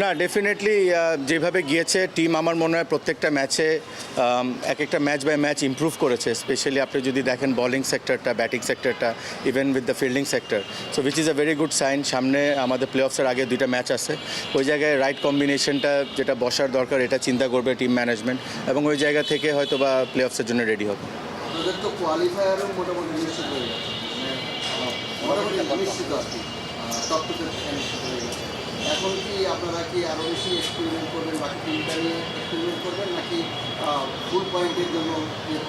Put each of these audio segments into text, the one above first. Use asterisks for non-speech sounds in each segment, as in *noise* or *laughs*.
না ডেফিনেটলি যেভাবে গিয়েছে টিম আমার মনে হয় প্রত্যেকটা ম্যাচে এক একটা ম্যাচ বাই ম্যাচ ইমপ্রুভ করেছে স্পেশালি আপনি যদি দেখেন বলিং সেক্টরটা ব্যাটিং সেক্টরটা even with the fielding sector so which is a very good sign সামনে আমাদের প্লে অফসের আগে দুইটা ম্যাচ আছে। ওই জায়গায় রাইট কম্বিনেশনটা যেটা বসার দরকার, এটা চিন্তা করবে টিম ম্যানেজমেন্ট এবং ওই জায়গা থেকে হয়তো বা প্লে অফসের জন্য রেডি হবে। মোটামুটি এখন কি আপনারা কি আরও বেশি এক্সপেরিমেন্ট করবেন, বাকি টিমটা নিয়ে এক্সপেরিমেন্ট করবেন, নাকি ফুল পয়েন্টের জন্য ইয়ে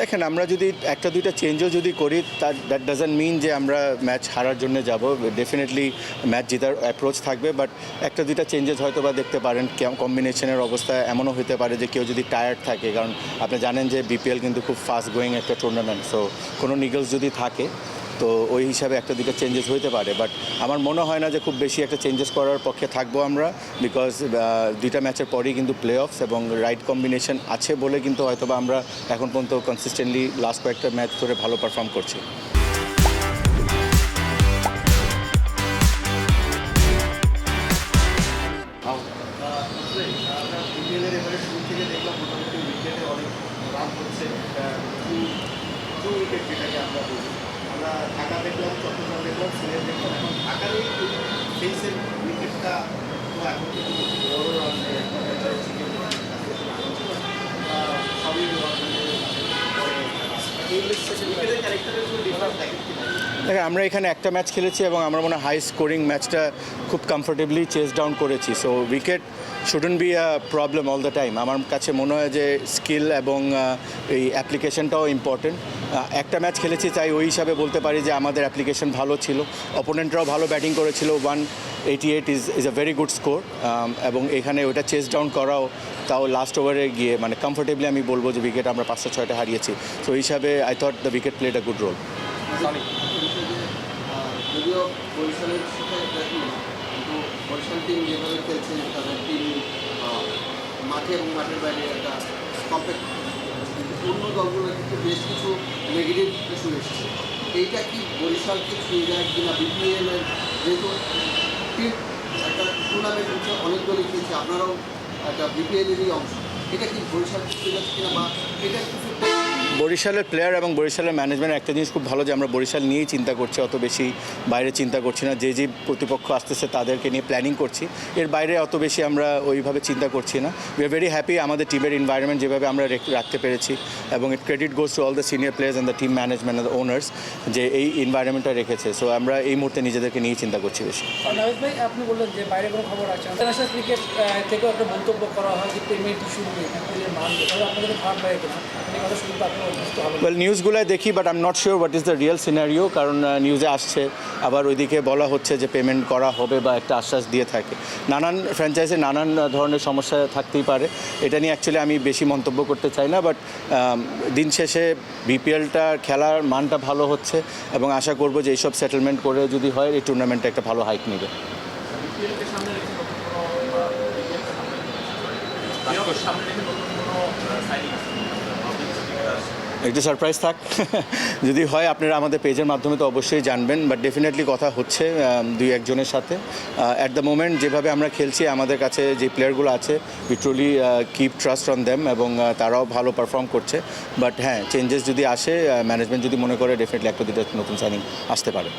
দেখেন, আমরা যদি একটা দুইটা চেঞ্জও যদি করি, তার দ্যাট ডাজন্ট মিন যে আমরা ম্যাচ হারার জন্য যাব। ডেফিনেটলি ম্যাচ জেতার অ্যাপ্রোচ থাকবে বাট একটা দুইটা চেঞ্জেস হয়তো বা দেখতে পারেন কম্বিনেশনের অবস্থা এমনও হতে পারে যে কেউ যদি টায়ার্ড থাকে, কারণ আপনি জানেন যে বিপিএল কিন্তু খুব ফাস্ট গোয়িং একটা টুর্নামেন্ট সো কোনো নিগলস যদি থাকে তো ওই হিসাবে একটা দুটো চেঞ্জেস হতে পারে। বাট আমার মনে হয় না যে খুব বেশি একটা চেঞ্জেস করার পক্ষে থাকব আমরা বিকজ দুইটা ম্যাচের পরেই কিন্তু প্লে অফস এবং রাইট কম্বিনেশন আছে বলে কিন্তু হয়তো বা আমরা এখন পর্যন্ত কনসিস্টেন্টলি লাস্ট কয়েকটা ম্যাচ ধরে ভালো পারফর্ম করছি। দেখলাম মোটামুটি উইকেটে অনেক রান আমরা দেখলাম চট্টগ্রাম দেখলাম সিলেট দেখলাম এখন ঢাকার এই ফেসের উইকেটটা তো এখন কিন্তু বড় চিকেন সবই এই উইকেটের ক্যারেক্টারের দেখেন আমরা এখানে একটা ম্যাচ খেলেছি এবং আমরা মনে হয় হাই স্কোরিং ম্যাচটা খুব কমফোর্টেবলি চেস ডাউন করেছি। So wicket shouldn't be a problem all the time আমার কাছে মনে হয় যে স্কিল এবং এই অ্যাপ্লিকেশনটাও ইম্পর্টেন্ট একটা ম্যাচ খেলেছি, তাই ওই হিসাবে বলতে পারি যে আমাদের অ্যাপ্লিকেশন ভালো ছিল। অপোনেন্টরাও ভালো ব্যাটিং করেছিল। One eighty eight is is a very good score এবং এখানে ওটা চেস ডাউন করাও তাও লাস্ট ওভারে গিয়ে মানে কমফোর্টেবলি আমি বলব যে উইকেট আমরা পাঁচটা, ছয়টা হারিয়েছি। সো হিসাবে I thought the wicket played a good role যদিও বরিশালের সাথে দেখি কিন্তু বরিশাল টিম যেভাবে খেলছে, তাদের টিম মাঠে এবং মাঠের বাইরে একটা কম্প্যাক্ট অন্য দলগুলোর ক্ষেত্রে বেশ কিছু নেগেটিভ ইস্যু এসেছে। এইটা কি বরিশালকে ছুঁয়ে যায় কিনা? বিপিএল এর যেহেতু একটা টুর্নামেন্ট হচ্ছে, অনেক দলই খেলছে, আপনারাও একটা বিপিএলেরই অংশ। এটা কি বরিশালকে ছুঁয়ে যাচ্ছে কিনা বা এটা কিছু বরিশালের প্লেয়ার এবং বরিশালের ম্যানেজমেন্ট একটা জিনিস খুব ভালো যে আমরা বরিশাল নিয়েই চিন্তা করছি, অত বেশি বাইরে চিন্তা করছি না। যে যে প্রতিপক্ষ আসতেছে তাদেরকে নিয়ে প্ল্যানিং করছি। এর বাইরে অত বেশি আমরা ওইভাবে চিন্তা করছি না। উই আর ভেরি হ্যাপি আমাদের টিমের এনভায়রনমেন্ট যেভাবে আমরা রেখ- রাখতে পেরেছি এবং it credit goes to all the senior players and the team management and owners যে এই এনভায়রনমেন্টটা রেখেছে। সো আমরা এই মুহূর্তে নিজেদেরকে নিয়েই চিন্তা করছি বেশি। আপনি বললেন যে বাইরে কোনো খবর আছে। ইন্টারন্যাশনাল ক্রিকেট থেকেও একটা মন্তব্য করা হয় যে পেমেন্ট ইস্যু নিয়ে আপনাদের কথা শুনতে ওয়েল নিউজগুলোয় দেখি but I am not sure what is the real scenario কারণ নিউজে আসছে। আবার ওইদিকে বলা হচ্ছে যে পেমেন্ট করা হবে বা একটা আশ্বাস দিয়ে থাকে। নানান ফ্র্যাঞ্চাইজে নানান ধরনের সমস্যা থাকতেই পারে। এটা নিয়ে অ্যাকচুয়ালি আমি বেশি মন্তব্য করতে চাই না বাট দিন শেষে বিপিএলটা খেলার মানটা ভালো হচ্ছে এবং আশা করব যে এইসব সেটেলমেন্ট করে যদি হয়, এই টুর্নামেন্টটা একটা ভালো হাইক নেবে। সামনে একটু সারপ্রাইজ থাক। *laughs* যদি হয়, আপনারা আমাদের পেজের মাধ্যমে তো অবশ্যই জানবেন বাট ডেফিনেটলি কথা হচ্ছে দুই একজনের সাথে। অ্যাট দ্য মোমেন্ট যেভাবে আমরা খেলছি, আমাদের কাছে যে প্লেয়ারগুলো আছে we truly keep trust on them এবং তারাও ভালো পারফর্ম করছে। বাট হ্যাঁ চেঞ্জেস যদি আসে ম্যানেজমেন্ট যদি মনে করে ডেফিনেটলি একটা দুটো নতুন সাইনিং আসতে পারে।